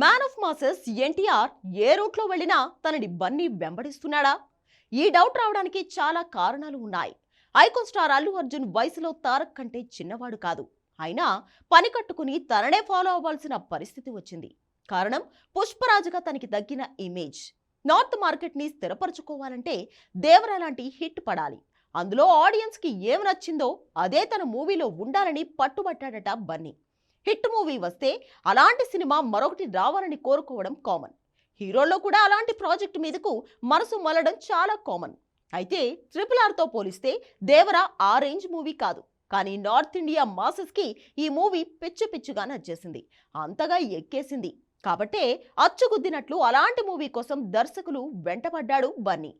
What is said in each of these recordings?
Man of masses NTR ఏ రూట్లో వెళ్ళినా తనని బన్నీ వెంబడిస్తున్నాడా? ఈ డౌట్ రావడానికి చాలా కారణాలు ఉన్నాయి. ఐకాన్ స్టార్ అల్లు అర్జున్ వయసులో తారక్ కంటే చిన్నవాడు కాదు. అయినా పని కట్టుకుని తననే ఫాలో అవ్వాల్సిన పరిస్థితి వచ్చింది. కారణం పుష్పరాజుగా తనకి తగ్గిన ఇమేజ్ నార్త్ మార్కెట్ని స్థిరపరచుకోవాలంటే దేవరా లాంటి హిట్ పడాలి. అందులో ఆడియన్స్కి ఏం నచ్చిందో అదే తన మూవీలో ఉండాలని పట్టుబట్టాడట బన్నీ. హిట్ మూవీ వస్తే అలాంటి సినిమా మరొకటి రావాలని కోరుకోవడం కామన్. హీరోల్లో కూడా అలాంటి ప్రాజెక్ట్ మీదకు మనసు మలడం చాలా కామన్. అయితే ట్రిపుల్ ఆర్తో పోలిస్తే దేవరా ఆ రేంజ్ మూవీ కాదు. కానీ నార్త్ ఇండియా మాసెస్కి ఈ మూవీ పిచ్చు పిచ్చుగా నచ్చేసింది. అంతగా ఎక్కేసింది. కాబట్టే అచ్చుగుద్దినట్లు అలాంటి మూవీ కోసం దర్శకులు వెంటపడ్డాడు బన్నీ.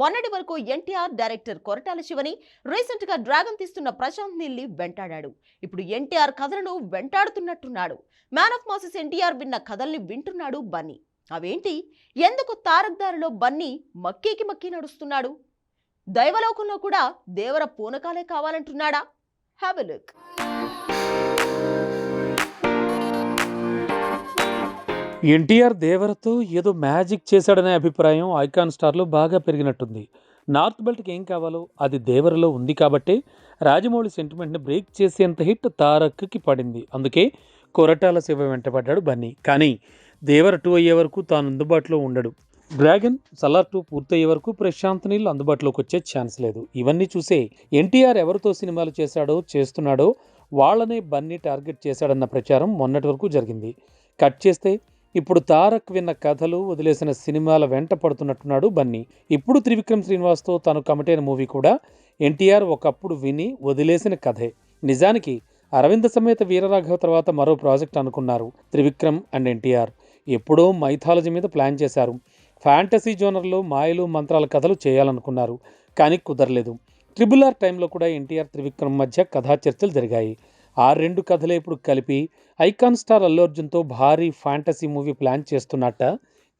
మొన్నటి వరకు ఎన్టీఆర్ డైరెక్టర్ కొరటాల శివని రీసెంట్గా డ్రాగన్ తీస్తున్న ప్రశాంత్ నీల్ని వెంటాడాడు. ఇప్పుడు ఎన్టీఆర్ కథలను వెంటాడుతున్నట్టున్నాడు. మ్యాన్ ఆఫ్ మాసెస్ ఎన్టీఆర్ విన్న కథల్ని వింటున్నాడు బన్నీ. అవేంటి? ఎందుకు తారక్ దారిలో బన్నీ మక్కీకి మక్కీ నడుస్తున్నాడు? దైవలోకంలో కూడా దేవర పూనకాలే కావాలంటున్నాడా? హ్యావ్ ఎ లుక్ ఎన్టీఆర్ దేవరతో ఏదో మ్యాజిక్ చేశాడనే అభిప్రాయం ఐకాన్ స్టార్లో బాగా పెరిగినట్టుంది. నార్త్ బెల్ట్కి ఏం కావాలో అది దేవరలో ఉంది కాబట్టి రాజమౌళి సెంటిమెంట్ని బ్రేక్ చేసేంత హిట్ తారక్కి పడింది. అందుకే కొరటాల శివ వెంటపడ్డాడు బన్నీ. కానీ దేవర టూ అయ్యే వరకు తాను అందుబాటులో ఉండడు. డ్రాగన్ సలార్ టూ పూర్తయ్యే వరకు ప్రశాంత్ నీళ్ళు అందుబాటులోకి వచ్చే ఛాన్స్ లేదు. ఇవన్నీ చూసే ఎన్టీఆర్ ఎవరితో సినిమాలు చేశాడో చేస్తున్నాడో వాళ్ళనే బన్నీ టార్గెట్ చేశాడన్న ప్రచారం మొన్నటి వరకు జరిగింది. కట్ చేస్తే ఇప్పుడు తారక్ విన్న కథలు వదిలేసిన సినిమాల వెంట పడుతున్నట్టున్నాడు బన్నీ. ఇప్పుడు త్రివిక్రమ్ శ్రీనివాస్తో తను కమిటైన మూవీ కూడా ఎన్టీఆర్ ఒకప్పుడు విని వదిలేసిన కథే. నిజానికి అరవింద సమేత వీరరాఘవ తర్వాత మరో ప్రాజెక్ట్ అనుకున్నారు త్రివిక్రమ్ అండ్ ఎన్టీఆర్. ఎప్పుడో మైథాలజీ మీద ప్లాన్ చేశారు. ఫ్యాంటసీ జోనర్లో మాయలు మంత్రాల కథలు చేయాలనుకున్నారు కానీ కుదరలేదు. ట్రిబుల్ ఆర్ టైంలో కూడా ఎన్టీఆర్ త్రివిక్రమ్ మధ్య కథా చర్చలు జరిగాయి. ఆ రెండు కథలే ఇప్పుడు కలిపి ఐకాన్ స్టార్ అల్లు అర్జున్తో భారీ ఫ్యాంటసీ మూవీ ప్లాన్ చేస్తున్నట్ట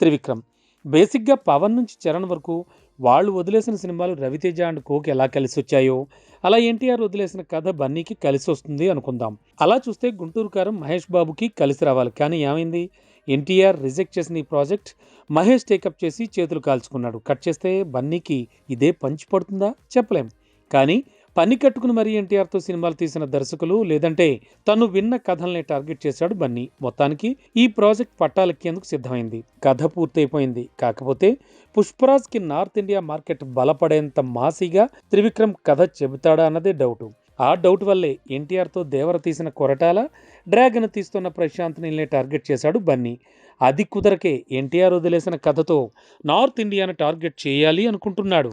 త్రివిక్రమ్. బేసిక్గా పవన్ నుంచి చరణ్ వరకు వాళ్ళు వదిలేసిన సినిమాలు రవితేజ అండ్ కోకి ఎలా కలిసి వచ్చాయో అలా ఎన్టీఆర్ వదిలేసిన కథ బన్నీకి కలిసి వస్తుంది అనుకుందాం. అలా చూస్తే గుంటూరు కారం మహేష్ బాబుకి కలిసి రావాలి. కానీ ఏమైంది? ఎన్టీఆర్ రిజెక్ట్ చేసిన ఈ ప్రాజెక్ట్ మహేష్ టేకప్ చేసి చేతులు కాల్చుకున్నాడు. కట్ చేస్తే బన్నీకి ఇదే పంచి పడుతుందా? చెప్పలేం. కానీ పని కట్టుకుని మరీ ఎన్టీఆర్తో సినిమాలు తీసిన దర్శకులు లేదంటే తను విన్న కథల్ని టార్గెట్ చేశాడు బన్నీ. మొత్తానికి ఈ ప్రాజెక్ట్ పట్టాలెక్కేందుకు సిద్ధమైంది. కథ పూర్తయిపోయింది. కాకపోతే పుష్పరాజ్కి నార్త్ ఇండియా మార్కెట్ బలపడేంత మాసిగా త్రివిక్రమ్ కథ చెబుతాడా అన్నదే డౌటు. ఆ డౌట్ వల్లే ఎన్టీఆర్తో దేవర తీసిన కొరటాల డ్రాగన్ తీస్తున్న ప్రశాంత్ నీల్ని టార్గెట్ చేశాడు బన్నీ. అది కుదరకే ఎన్టీఆర్ వదిలేసిన కథతో నార్త్ ఇండియాను టార్గెట్ చేయాలి అనుకుంటున్నాడు.